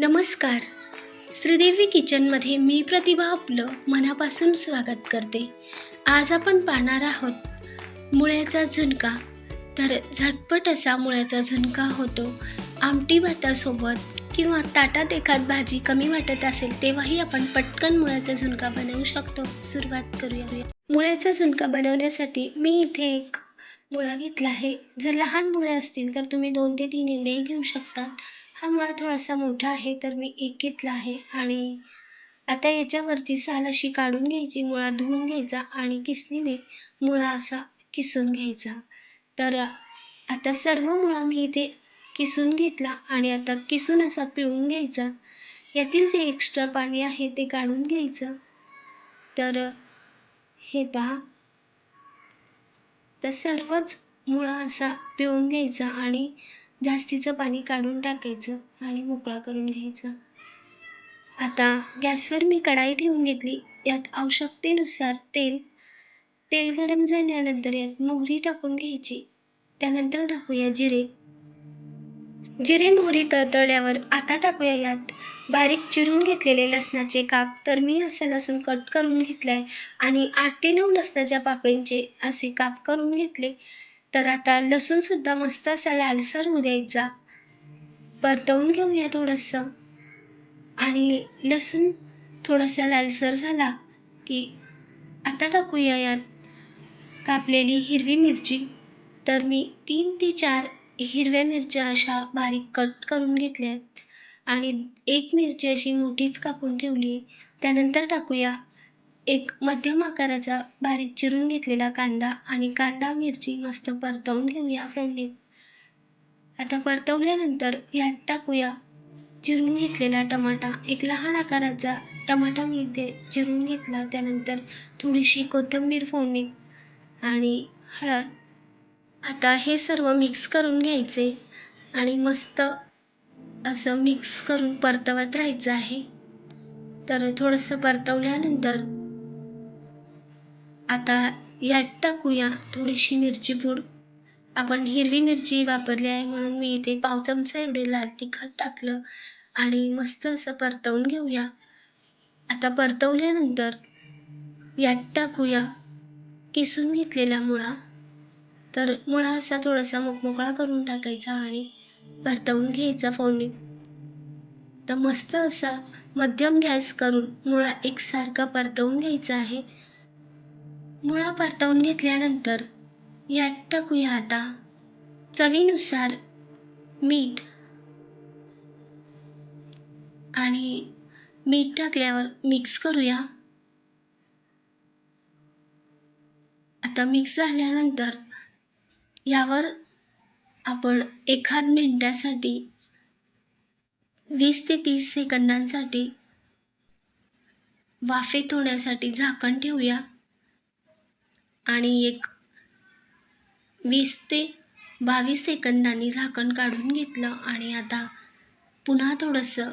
नमस्कार. श्रीदेवी किचनमध्ये मी प्रतिभा आपलं मनापासून स्वागत करते. आज आपण पाहणार आहोत मुळ्याचा झुणका. तर झटपट असा मुळ्याचा झुणका होतो. आमटी भातासोबत किंवा ताटात एखाद भाजी कमी वाटत असेल तेव्हाही आपण पटकन मुळ्याचा झुणका बनवू शकतो. सुरुवात करूया मुळ्याचा झुणका बनवण्यासाठी मी इथे एक मुळा घेतला आहे. जर लहान मुळे असतील तर तुम्ही दोन ते तीन एवढेही घेऊ शकता. हा मुळा थोडासा मोठा आहे तर मी एक घेतला आहे. आणि आता याच्यावरची साल अशी काढून घ्यायची मुळा धुवून घ्यायचा आणि किसनीने मुळा असा किसून घ्यायचा. तर आता सर्व मुळा मी इथे किसून घेतला आणि आता किसून असा पिळून घ्यायचा. यातील जे एक्स्ट्रा पाणी आहे ते काढून घ्यायचं. तर हे पहा. तर सर्वच मुळा असा पिळून घ्यायचा आणि जास्तीचं पाणी काढून टाकायचं आणि मोकळा करून घ्यायचा. आता गॅसवर मी कढाई ठेवून घेतली. यात आवश्यकतेनुसार तेल तेल गरम झाल्यानंतर यात मोहरी टाकून घ्यायची. त्यानंतर टाकूया जिरे. जिरे मोहरी तळतळल्यावर आता टाकूया यात बारीक चिरून घेतलेले लसणाचे काप. तर मी असा लसूण कट करून घेतलाय आणि आठ ते नऊ लसणाच्या पाकळींचे असे काप करून घेतले. तर आता लसूणसुद्धा मस्त असा लालसर होऊ द्यायचा परतवून घेऊया थोडंसं. आणि लसूण थोडासा लालसर झाला की आता टाकूया यात कापलेली हिरवी मिरची. तर मी तीन ते चार हिरव्या मिरच्या अशा बारीक कट करून घेतल्या आहेत आणि एक मिरची अशी मोठीच कापून ठेवली त्यानंतर टाकूया एक मध्यम आकाराचा बारीक चिरून घेतलेला कांदा आणि कांदा मिरची मस्त परतवून घेऊया फोडणीत आता परतवल्यानंतर यात टाकूया चिरून घेतलेला टमाटा. एक लहान आकाराचा टमाटा मी इथे चिरून घेतला. त्यानंतर थोडीशी कोथिंबीर फोडणीत आणि हळद. आता हे सर्व मिक्स करून घ्यायचे आणि मस्त असं मिक्स करून परतवत राहायचं आहे. तर थोडंसं परतवल्यानंतर आता यात टाकूया थोडीशी मिरची पूड. आपण हिरवी मिरची वापरली आहे म्हणून मी इथे पाव चमचा एवढे लाल तिखट टाकलं आणि मस्त असं परतवून घेऊया. आता परतवल्यानंतर यात टाकूया किसून घेतलेला मुळा. तर मुळा असा थोडासा मोकमोकळा करून टाकायचा आणि परतवून घ्यायचा फोडणीत. तर मस्त असा मध्यम गॅस करून मुळा एकसारखा परतवून घ्यायचा आहे. मुळा परतवून घेतल्यानंतर यात टाकूया आता. चवीनुसार मीठ आणि मीठ टाकल्यावर मिक्स करूया. आता मिक्स झाल्यानंतर यावर आपण एखाद मिनिटासाठी वीस ते तीस सेकंदांसाठी वाफेत होण्यासाठी झाकण ठेवूया. आणि एक वीस ते बावीस सेकंदांनी झाकण काढून घेतलं आणि आता पुन्हा थोडंसं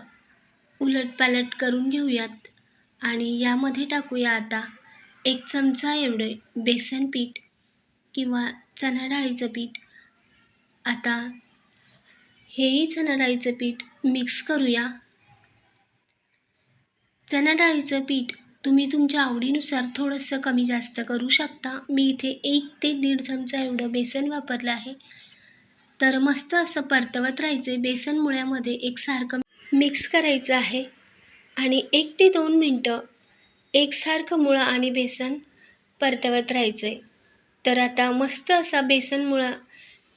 उलटपालट करून घेऊयात. आणि यामध्ये टाकूया आता एक चमचा एवढे बेसन पीठ किंवा चणा डाळीचं पीठ. आता हेही चणा डाळीचं पीठ मिक्स करूया. चणा डाळीचं पीठ तुम्ही तुमच्या आवडीनुसार थोडंसं कमी जास्त करू शकता. मी इथे एक ते दीड चमचा एवढं बेसन वापरलं आहे. तर मस्त असं परतवत राहायचं आहे बेसन मुळ्यामध्ये एकसारखं मिक्स करायचं आहे. आणि एक ते दोन मिनटं एकसारखं मुळं आणि बेसन परतवत राहायचं आहे तर आता मस्त असा बेसन मुळा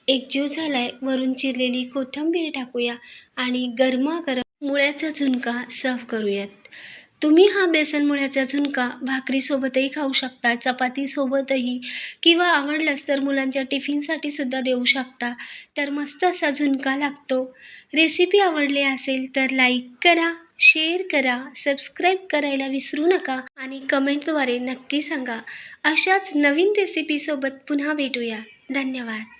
एकजीव झाला आहे वरून चिरलेली कोथिंबीर टाकूया आणि गरमागरम मुळ्याचा झुणका सर्व करूयात. तुम्ही हा बेसन मुळ्याचा झुणका भाकरीसोबतही खाऊ शकता चपातीसोबतही किंवा आवडलंच तर मुलांच्या टिफिनसाठी सुद्धा देऊ शकता. तर मस्त असा झुणका लागतो. रेसिपी आवडली असेल तर लाईक करा शेअर करा सबस्क्राईब करायला विसरू नका आणि कमेंटद्वारे नक्की सांगा. अशाच नवीन रेसिपीसोबत पुन्हा भेटूया. धन्यवाद.